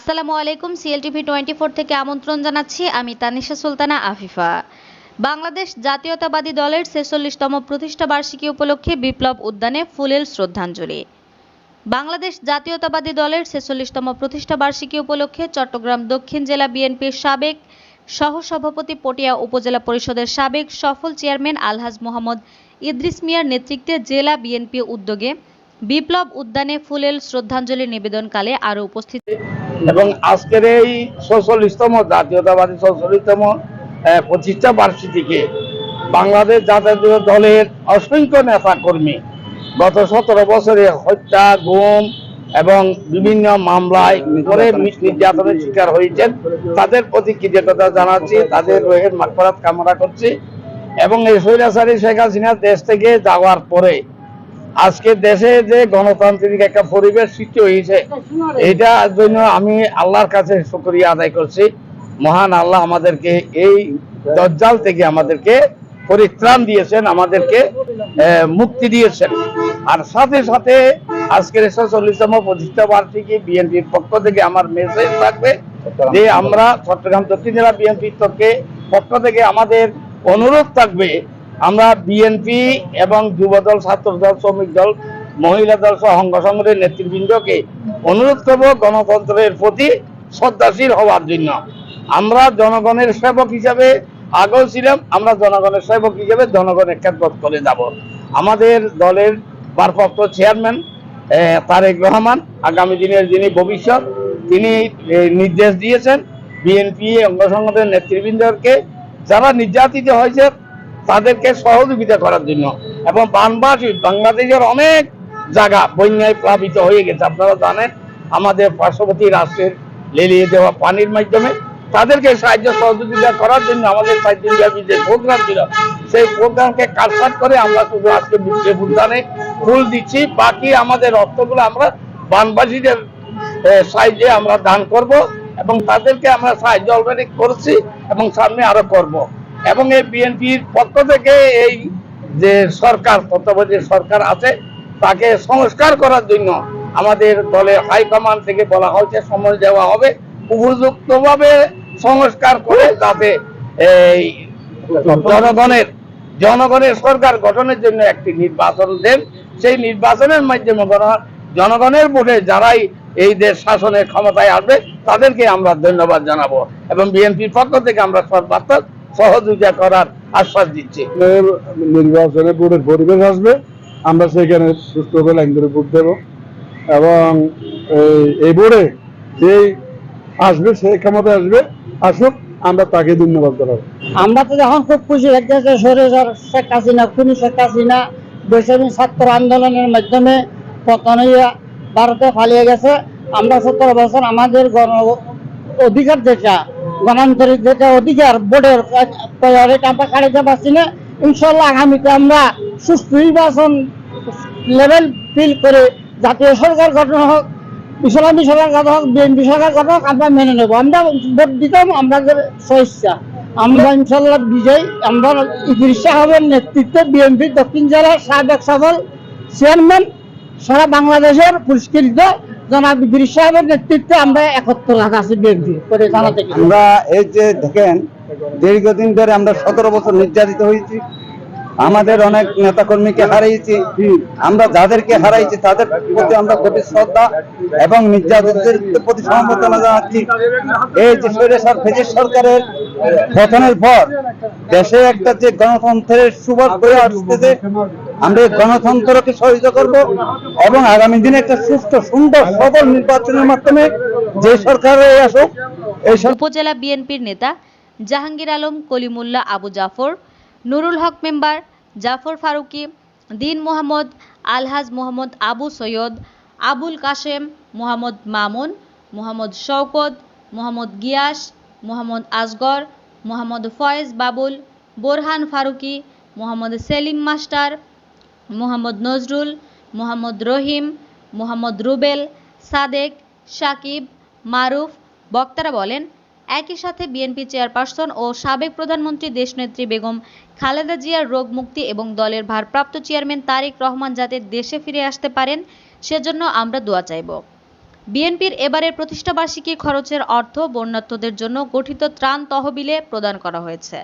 আসসালামু আলাইকুম CLTV twenty four থেকে আমন্ত্রণ জানাচ্ছি। আমি তানিশা সুলতানা, আফিফা। বাংলাদেশ জাতীয়তাবাদী দলের ছেচল্লিশতম প্রতিষ্ঠা বার্ষিকী উপলক্ষে বিপ্লব উদ্যানে ফুলেল শ্রদ্ধাঞ্জলি। বাংলাদেশ জাতীয়তাবাদী দলের ছেচল্লিশতম প্রতিষ্ঠা বার্ষিকী উপলক্ষে চট্টগ্রাম দক্ষিণ জেলা বিএনপির সাবেক সহসভাপতি পটিয়া উপজেলা পরিষদের সাবেক সফল চেয়ারম্যান আলহাজ মোহাম্মদ ইদ্রিস মিয়ার নেতৃত্বে জেলা বিএনপি উদ্যোগে বিপ্লব উদ্যানে ফুলেল শ্রদ্ধাঞ্জলি নিবেদনকালে আরও উপস্থিত এবং আজকের এই ছচল্লিশতম জাতীয়তাবাদী ছচল্লিশতম আহ, প্রতিষ্ঠা বার্ষিকীকে বাংলাদেশ জাতীয় দলের অসংখ্য নেতা কর্মী গত সতেরো বছরে হত্যা গুম এবং বিভিন্ন মামলায় করে নির্যাতনের শিকার হয়েছেন। তাদের প্রতি কৃতজ্ঞতা জানাচ্ছি তাদের রোহের মাকফরাত কামনা করছি এবং এই স্বৈরাচারী শেখ হাসিনা দেশ থেকে যাওয়ার পরে আজকে দেশে যে গণতান্ত্রিক একটা পরিবেশ সৃষ্টি হয়েছে এইটার জন্য আমি আল্লাহর কাছে শুকরিয়া আদায় করছি। মহান আল্লাহ আমাদেরকে এই দজ্জাল থেকে আমাদেরকে পরিত্রাণ দিয়েছেন, আমাদেরকে মুক্তি দিয়েছেন। আর সাথে সাথে আজকের চল্লিশতম প্রতিষ্ঠা বার্ষিকী বিএনপির পক্ষ থেকে আমার মেসেজ থাকবে যে আমরা চট্টগ্রাম দক্ষিণ জেলা বিএনপির পক্ষে পক্ষ থেকে আমাদের অনুরোধ থাকবে আমরা বিএনপি এবং যুবদল, ছাত্রদল শ্রমিক দল মহিলা দল সহ সংগঠনের নেতৃবৃন্দকে অনুরোধ করব গণতন্ত্রের প্রতি শ্রদ্ধাশীল হওয়ার জন্য। আমরা জনগণের সেবক হিসাবে আগেও ছিলাম, আমরা জনগণের সেবক হিসাবে জনগণের খেদমত করে যাব। আমাদের দলের ভারপ্রাপ্ত চেয়ারম্যান তারেক রহমান, আগামী দিনের যিনি ভবিষ্যৎ, তিনি নির্দেশ দিয়েছেন বিএনপি অঙ্গ সংগঠনের নেতৃবৃন্দকে, যারা নির্যাতিত হয়েছে তাদেরকে সহযোগিতা করার জন্য। এবং বানবাসী, বাংলাদেশের অনেক জায়গা বন্যায় প্লাবিত হয়ে গেছে। আপনারা জানেন, আমাদের পার্শ্ববর্তী রাষ্ট্রের লেলিয়ে দেওয়া পানির মাধ্যমে তাদেরকে সাহায্য, সহযোগিতা করার জন্য আমাদের দিনব্যাপী যে প্রোগ্রাম ছিল, সেই প্রোগ্রামকে কাটসাট করে আমরা শুধু আজকে বিপ্লব উদ্যানে ফুল দিচ্ছি। বাকি আমাদের অর্থগুলো আমরা বানবাসীদের সাহায্যে আমরা দান করব এবং তাদেরকে আমরা সাহায্য অলরেডি করছি এবং সামনে আরও করব। এবং এই বিএনপির পক্ষ থেকে এই যে সরকার, তত্ত্বাবধায়ক সরকার আছে, তাকে সংস্কার করার জন্য আমাদের দলের হাইকমান্ড থেকে বলা হয়েছে, সময় দেওয়া হবে। উপযুক্তভাবে সংস্কার করে যাতে এই জনগণের জনগণের সরকার গঠনের জন্য একটি নির্বাচন দেন। সেই নির্বাচনের মাধ্যমে গণ- জনগণের ভোটে যারাই এই দেশ শাসনের ক্ষমতায় আসবে, তাদেরকে আমরা ধন্যবাদ জানাব। এবং বিএনপির পক্ষ থেকে আমরা সর্বাত্মক সহযোগিতা করার আশ্বাস দিচ্ছি। এর নির্বাচনে ভোটের পরিবেশ আসবে আমরা সেখানে সুস্থভাবে লাইন ধরে ভোট দেব। এবং এই- বোর্ডে যে আসবে সে ক্ষমতা আসবে আসুক আমরা তাকে ধন্যবাদ জানাব। আমরা তো যখন খুব খুশি লাগতেছে সরেজর শেখ হাসিনা খুনি শেখ হাসিনা বৈষম্য ছাত্র আন্দোলনের মাধ্যমে পতন হইয়া ভারতে পালিয়ে গেছে। আমরা সতেরো বছর আমাদের গণ অধিকার যেটা গণান্তরিক যেটা অধিকার, বোর্ডের ইনশাল্লাহ আগামীতে আমরা নির্বাচন লেভেল ফিল করে জাতীয় সরকার গঠন হোক, ইসলামী সরকার গঠন হোক, বিএনপি সরকার গঠন হোক, আমরা মেনে নেব। আমরা ভোট দিতাম আমাদের আমরা ইনশাল্লাহ বিজয়, আমরা ইদ্রিস সাহেবের নেতৃত্বে বিএনপি দক্ষিণ জেলার সাবেক সফল চেয়ারম্যান সারা বাংলাদেশের পুরস্কৃত করে দীর্ঘদিন ধরে আমরা সতেরো বছর নির্যাতিত হয়েছি, আমাদের অনেক নেতাকর্মীকে হারিয়েছি আমরা যাদেরকে হারাইছি তাদের প্রতি আমরা গভীর শ্রদ্ধা এবং নির্যাতিতদের প্রতি সমবেদনা জানাচ্ছি। এই যে স্বৈরাচার ফেজের সরকারের পতনের পর দেশে একটা যে গণতন্ত্রের সুবাদ হয়ে আসতেছে আমরা গণতন্ত্রকে সহযোগিতা করব এবং আগামী দিনে একটা সুস্থ সুন্দর, সবল নির্বাচনের মাধ্যমে যে সরকার আসুক, এই উপজেলা বিএনপির নেতা জাহাঙ্গীর আলম, কলিমুল্লাহ, আবু জাফর, নুরুল হক মেম্বার জাফর ফারুকি, দিন মোহাম্মদ আলহাজ মোহাম্মদ আবু সৈয়দ, আবুল কাশেম মোহাম্মদ মামুন, মোহাম্মদ শওকত, মোহাম্মদ গিয়াস, মোহাম্মদ আসগর, মোহাম্মদ ফয়েজ বাবুল, বোরহান ফারুকি, মোহাম্মদ সেলিম মাস্টার মোহাম্মদ নজরুল, মোহাম্মদ রহিম, মোহাম্মদ রুবেল, সাদেক, সাকিব, মারুফ, বক্তারা বলেন, একই সাথে বিএনপি চেয়ারপারসন ও সাবেক প্রধানমন্ত্রী দেশনেত্রী বেগম খালেদা জিয়ার রোগ মুক্তি এবং দলের ভারপ্রাপ্ত চেয়ারম্যান তারেক রহমান যাতে দেশে ফিরে আসতে পারেন, সেজন্য আমরা দোয়া চাইব। বিএনপির এবারের প্রতিষ্ঠাবার্ষিকী খরচের অর্থ বন্যার্থদের জন্য গঠিত ত্রাণ তহবিলে প্রদান করা হয়েছে।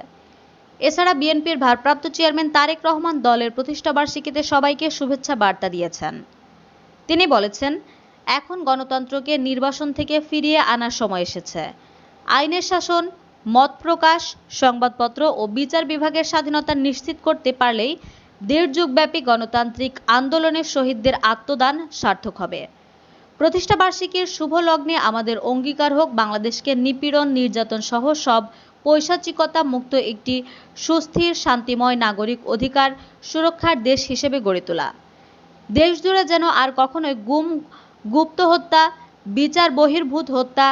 এছাড়া বিএনপির ভারপ্রাপ্ত চেয়ারম্যান তারেক রহমান দলের প্রতিষ্ঠাবার্ষিকীতে সবাইকে শুভেচ্ছা বার্তা দিয়েছেন। তিনি বলেছেন, এখন গণতন্ত্রকে নির্বাসন থেকে ফিরিয়ে আনার সময় এসেছে। আইনের শাসন, মত প্রকাশ, সংবাদপত্র ও বিচার বিভাগের স্বাধীনতা নিশ্চিত করতে পারলেই দেড় যুগব্যাপী গণতান্ত্রিক আন্দোলনের শহীদদের আত্মদান সার্থক হবে। প্রতিষ্ঠা বার্ষিকীর শুভ লগ্নে আমাদের অঙ্গীকার হোক বাংলাদেশকে নিপীড়ন, নির্যাতন সহ সব পৈশাচিকতা মুক্ত একটি সুস্থির, শান্তিময় নাগরিক অধিকার সুরক্ষার দেশ হিসেবে গড়ে তোলা। দেশজুড়ে যেন আর কখনোই গুম, গুপ্ত হত্যা, বিচার বহির্ভূত হত্যা,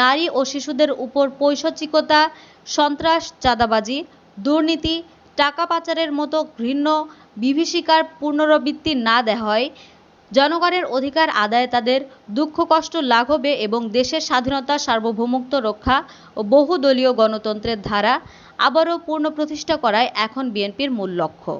নারী ও শিশুদের উপর পৈশাচিকতা, সন্ত্রাস, চাঁদাবাজি, দুর্নীতি, টাকা পাচারের মতো ঘৃণ্য, বিভীষিকার পুনরাবৃত্তি না দেওয়া হয় জনগণের অধিকার আদায় তাদের দুঃখ, কষ্ট লাঘবে এবং দেশের স্বাধীনতা সার্বভৌমত্ব রক্ষা ও বহুদলীয় গণতন্ত্রের ধারা আবারও পূর্ণ প্রতিষ্ঠা করাই এখন বিএনপির মূল লক্ষ্য।